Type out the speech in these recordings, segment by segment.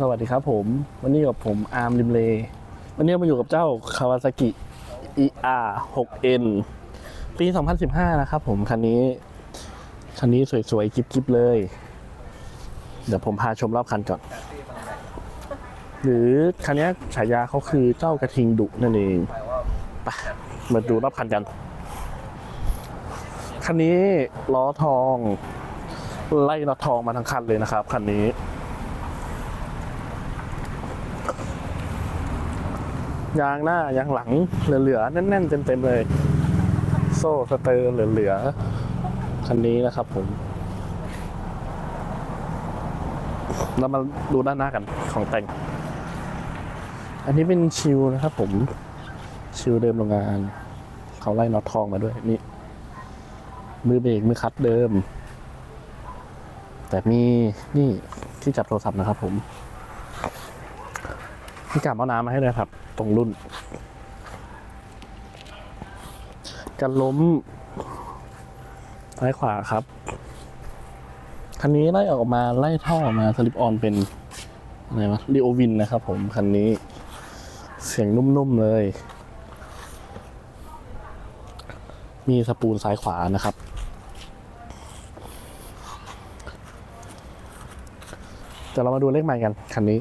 สวัสดีครับผม วันนี้กับผมอาร์มริมเล วันนี้มาอยู่กับเจ้าคาวาซากิ ER 6N ปี 2015 นะครับผม คันนี้ คันนี้สวยๆกิ๊บๆเลย เดี๋ยวผมพาชมรอบคันก่อน หรือคันนี้ฉายาเขาคือเจ้ากระทิงดุนั่นเองไปมาดูรอบคันกัน คันนี้ล้อทอง ไล่ล้อทองมาทั้งคันเลยนะครับ คันนี้ ยางหน้ายางหลังเหลือๆแน่นๆเต็มๆเลย โซ่สเตอร์เหลือๆคันนี้นะครับผมเรามาดูด้านหน้ากันของแต่ง อันนี้เป็นชิวนะครับผม ชิวเดิมโรงงาน เขาไล่น็อตทองมาด้วยนี่ มือเบรกมือคัดเดิม แต่มีนี่ที่จับโทรศัพท์นะครับผม พี่กาบเอาน้ำมาให้เลยครับ ตรงรุ่น กันล้มซ้ายขวาครับ คันนี้ไล่ออกมาไล่ท่อออกมาสลิปออนเป็นอะไรวะรีโอวินนะครับผม คันนี้ เสียงนุ่มๆเลย มีสปูลซ้ายขวานะครับเดี๋ยวเรามาดูเลขใหม่กัน คันนี้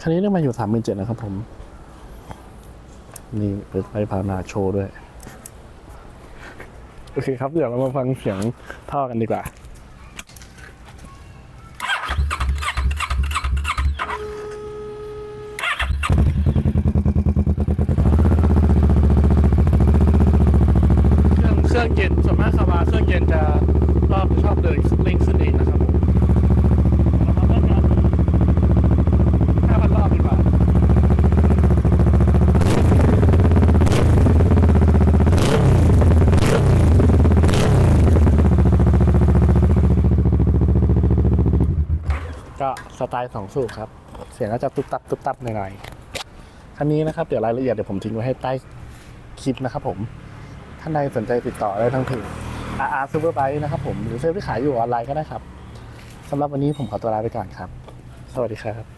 คันนี้ได้มาอยู่สามหมื่นเจ็ดนะครับผม นี่เปิดไฟพานาโชว์ด้วย โอเคครับ เดี๋ยวเรามาฟังเสียงท่อกันดีกว่า เครื่องเครื่องเย็นส่วนมากคาวาเครื่องเย็นจะรอบชอบเดินเร่งขึ้นเองนะครับผมเรามาเริ่มกันห้าพันรอบดีกว่า ก็สไตล์สองสูบครับ เสียงก็จะตุ๊บตับตุ๊บตับหน่อยๆคันนี้นะครับเดี๋ยวรายละเอียดเดี๋ยวผมทิ้งไว้ให้ใต้คลิปนะครับผม ท่านใดสนใจติดต่อได้ทั้งเพจ RR Superbike นะครับผมหรือเซลล์ที่ขายอยู่ออนไลน์ก็ได้ครับสำหรับวันนี้ผมขอตัวลาไปก่อนครับ สวัสดีครับ